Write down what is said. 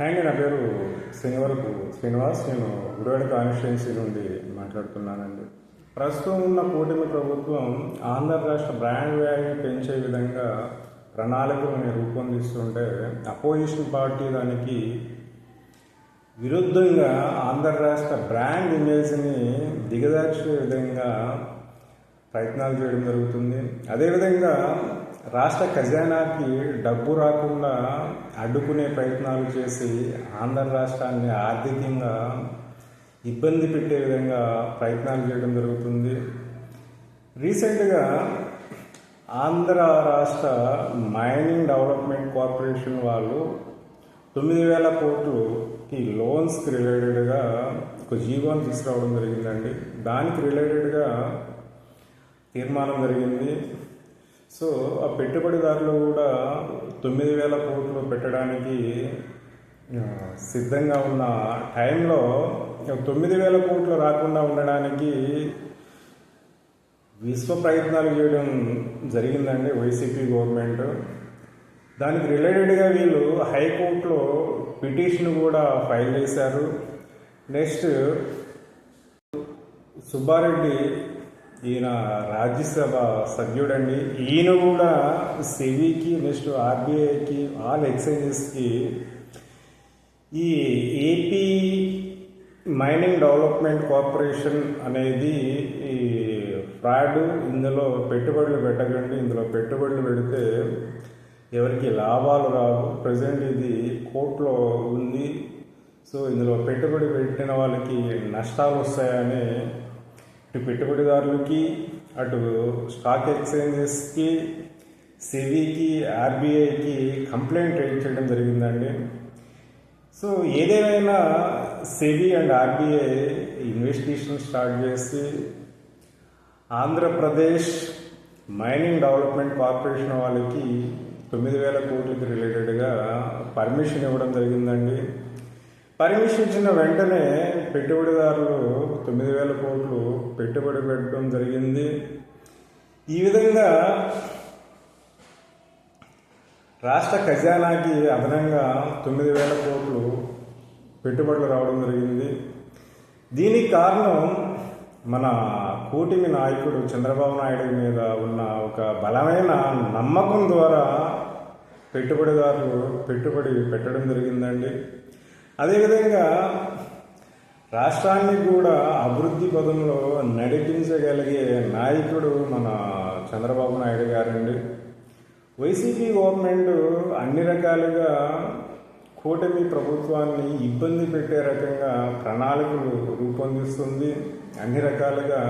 Hi అండి నా పేరు శ్రీనివరపు శ్రీనివాస్. నేను గుడివాడ కాన్స్టిట్యున్సీ నుండి మాట్లాడుతున్నానండి. ప్రస్తుతం ఉన్న కూటమి ప్రభుత్వం ఆంధ్ర రాష్ట్ర బ్రాండ్ వాల్యూ పెంచే విధంగా ప్రణాళికలను రూపొందిస్తుంటే అపోజిషన్ పార్టీ దానికి విరుద్ధంగా ఆంధ్ర రాష్ట్ర బ్రాండ్ ఇమేజ్ని దిగదార్చే విధంగా ప్రయత్నాలు చేయడం జరుగుతుంది. అదేవిధంగా రాష్ట్ర ఖజానాకి డబ్బు రాకుండా అడ్డుకునే ప్రయత్నాలు చేసి ఆంధ్ర రాష్ట్రాన్ని ఆర్థికంగా ఇబ్బంది పెట్టే విధంగా ప్రయత్నాలు చేయడం జరుగుతుంది. రీసెంట్గా ఆంధ్ర రాష్ట్ర మైనింగ్ డెవలప్మెంట్ కార్పొరేషన్ వాళ్ళు తొమ్మిది వేల కోట్లుకి లోన్స్కి రిలేటెడ్గా ఒక జీవోని తీసుకురావడం జరిగిందండి. దానికి రిలేటెడ్గా తీర్మానం జరిగింది. సో ఆ పెట్టుబడిదారులు కూడా తొమ్మిది వేల కోట్లు పెట్టడానికి సిద్ధంగా ఉన్న టైంలో తొమ్మిది వేల కోట్లు రాకుండా ఉండడానికి విశ్వ ప్రయత్నాలు చేయడం జరిగిందండి వైసీపీ గవర్నమెంట్. దానికి రిలేటెడ్గా వీళ్ళు హైకోర్టులో పిటిషన్ కూడా ఫైల్ చేశారు. నెక్స్ట్ సుబ్బారెడ్డి ఈయన రాజ్యసభ సభ్యుడండి. ఈయన కూడా సెవీకి నెక్స్ట్ ఆర్బీఐకి ఆల్ ఎక్సైజెస్కి ఈ ఏపీ మైనింగ్ డెవలప్మెంట్ కార్పొరేషన్ అనేది ఈ ఫ్రాడ్ ఇందులో పెట్టుబడులు పెట్టకండి. ఇందులో పెట్టుబడులు పెడితే ఎవరికి లాభాలు రావు. ప్రజెంట్ ఇది కోర్టులో ఉంది. సో ఇందులో పెట్టుబడి పెట్టిన వాళ్ళకి నష్టాలు వస్తాయని ఇటు పెట్టుబడిదారులకి అటు స్టాక్ ఎక్స్చేంజెస్కి సెబీకి ఆర్బీఐకి కంప్లైంట్ రైజ్ చేయడం జరిగిందండి. సో ఏదేమైనా SEBI and RBI investigation start చేసి ఆంధ్రప్రదేశ్ మైనింగ్ డెవలప్మెంట్ కార్పొరేషన్ వాళ్ళకి తొమ్మిది వేల కోట్లకి రిలేటెడ్గా పర్మిషన్ ఇవ్వడం జరిగిందండి. పర్మిషన్ ఇచ్చిన వెంటనే పెట్టుబడిదారులు తొమ్మిది వేల కోట్లు పెట్టుబడి పెట్టడం జరిగింది. ఈ విధంగా రాష్ట్ర ఖజానాకి అదనంగా తొమ్మిది వేల కోట్లు పెట్టుబడులు రావడం జరిగింది. దీనికి కారణం మన కూటమి నాయకుడు చంద్రబాబు నాయుడు మీద ఉన్న ఒక బలమైన నమ్మకం ద్వారా పెట్టుబడిదారులు పెట్టుబడి పెట్టడం జరిగిందండి. అదేవిధంగా రాష్ట్రాన్ని కూడా అభివృద్ధి పదంలో నడిపించగలిగే నాయకుడు మన చంద్రబాబు నాయుడు గారండి. వైసీపీ గవర్నమెంట్ అన్ని రకాలుగా కూటమి ప్రభుత్వాన్ని ఇబ్బంది పెట్టే రకంగా ప్రణాళికలు రూపొందిస్తుంది. అన్ని రకాలుగా